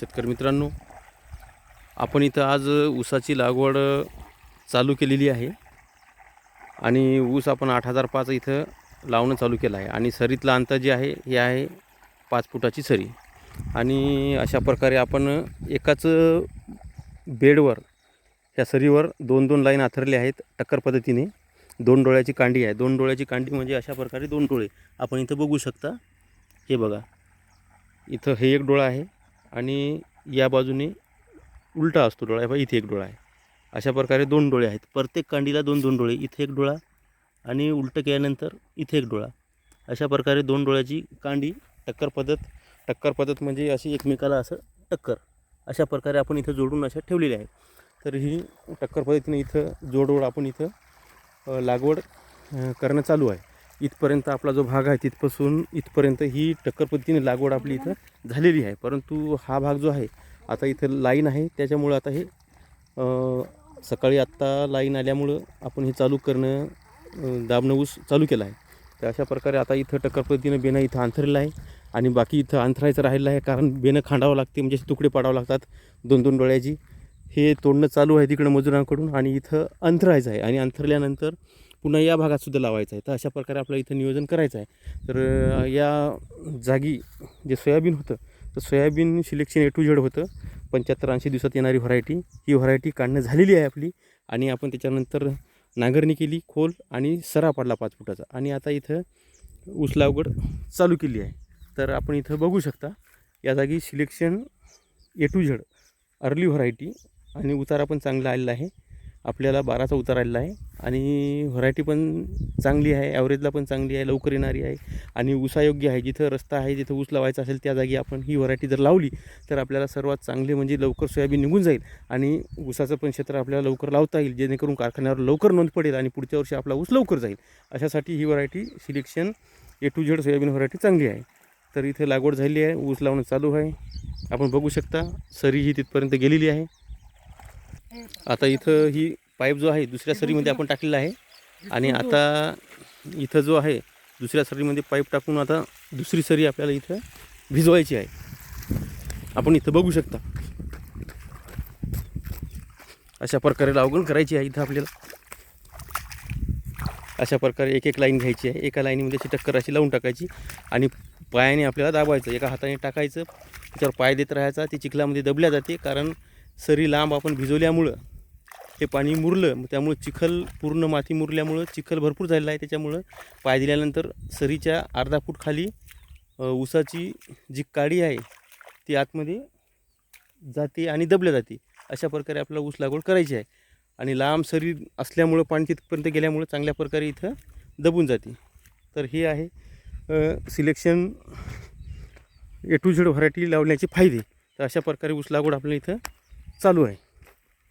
शेतकरी मित्रांनो आपण इथं आज ऊसाची लागवड चालू केलेली आहे. आणि ऊस आपण आठ हजार पाच इथं लावणं चालू केलं आहे. आणि सरीतलं अंतर जे आहे हे आहे पाच फुटाची सरी. आणि अशा प्रकारे आपण एकाच बेडवर ह्या सरीवर दोन दोन लाईन आथरले आहेत टक्कर पद्धतीने. दोन डोळ्याची कांडी आहे. दोन डोळ्याची कांडी म्हणजे अशा प्रकारे दोन डोळे आपण इथं बघू शकता. हे बघा. इथं हे एक डोळा आहे. आणि या बाजूने उलटा असतो डोळा बघा इथे एक डोळा आहे. अशा प्रकारे दोन डोळे आहेत. प्रत्येक कांडीला दोन दोन डोळे इथे एक डोळा आणि उलटं केल्यानंतर इथे एक डोळा. अशा प्रकारे दोन डोळ्याची कांडी टक्कर पद्धत टक्कर पद्धत म्हणजे अशी एकमेकाला असं टक्कर अशा प्रकारे आपण इथं जोडून अशा ठेवलेल्या आहेत. तर ही टक्कर पद्धतीने इथं जोडवड आपण इथं लागवड करणं चालू आहे. इथपर्यंत आपला जो भाग आहे तिथपासून इथपर्यंत ही टक्कर पद्धतीने लागवड आपली इथं झालेली आहे. परंतु हा भाग जो आहे आता इथं लाईन आहे. त्याच्यामुळं आता हे सकाळी आत्ता लाईन आल्यामुळं आपण हे चालू करणं अ, दाबणं ऊस चालू केलं आहे. तर अशा प्रकारे आता इथं टक्कर पद्धतीनं बेणं इथं अंथरलेलं आहे आणि बाकी इथं अंथरायचं राहिलं आहे कारण बेणं खांडावं लागते म्हणजे असे तुकडे पाडावं लागतात दोन दोन डोळ्याची. हे तोडणं चालू आहे तिकडं मजुरांकडून आणि इथं अंथरायचं आहे आणि अंथरल्यानंतर पुन्हा या भागात सुद्धा लावायचं आहे. तर अशा प्रकारे आपल्याला इथं नियोजन करायचं आहे. तर या जागी जे सोयाबीन होतं तर soybean selection A to Z होतं. पंच्याहत्तर ऐंशी दिवसात येणारी व्हरायटी. ही व्हरायटी काढणं झालेली आहे आपली. आणि आपण त्याच्यानंतर नांगरणी केली खोल आणि सरा पडला पाच फुटाचा. आणि आता इथं ऊस लागवड चालू केली आहे. तर आपण इथं बघू शकता या जागी selection A to Z early variety आणि उतारा पण चांगला आलेला आहे. आपल्याला बाराचा उतार आलेला आहे. आणि व्हरायटी पण चांगली आहे ॲव्हरेजला पण चांगली आहे लवकर येणारी आहे. आणि ऊसायोग्य आहे जिथं रस्ता आहे जिथं ऊस लावायचा असेल त्या जागी आपण ही व्हरायटी जर लावली तर आपल्याला सर्वात चांगले म्हणजे लवकर सोयाबीन निघून जाईल. आणि ऊसाचं पण क्षेत्र आपल्याला लवकर लावता येईल जेणेकरून कारखान्यावर लवकर नोंद पडेल आणि पुढच्या वर्षी आपला ऊस लवकर जाईल. अशासाठी ही variety selection A to Z soybean variety चांगली आहे. तर इथे लागवड झाली आहे ऊस लावणं चालू आहे. आपण बघू शकता सरी ही तिथपर्यंत गेलेली आहे. आता इथं ही पाईप जो आहे दुसऱ्या सरीमध्ये आपण टाकलेला आहे. आणि आता इथं जो आहे दुसऱ्या सरीमध्ये पाईप टाकून आता दुसरी सरी आपल्याला इथं भिजवायची आहे. आपण इथं बघू शकता. अशा प्रकारे लावगण करायची आहे इथं आपल्याला. अशा प्रकारे एक एक लाईन घ्यायची आहे. एका लाईनीमध्ये अशी टक्कर अशी लावून टाकायची आणि पायाने आपल्याला दाबायचं एका हाताने टाकायचं. त्याच्यावर पाय देत राहायचा. ती चिखलामध्ये दबल्या जाते. कारण सरी लांब आपण भिजवल्यामुळं हे पाणी मुरलं मग त्यामुळं चिखल पूर्ण माती मुरल्यामुळं चिखल भरपूर झालेला आहे. त्याच्यामुळं पाय दिल्यानंतर सरीच्या अर्धा फूट खाली ऊसाची जी काडी आहे ती आतमध्ये जाते आणि दबल्या जाते. अशा प्रकारे आपल्याला ऊस लागवड करायची आहे. आणि लांब सरी असल्यामुळं पाणी तिथपर्यंत गेल्यामुळं चांगल्या प्रकारे इथं दबून जाते. तर हे आहे selection A to Z variety लावण्याचे फायदे. तर अशा प्रकारे ऊस लागवड आपल्या इथं चालू आहे.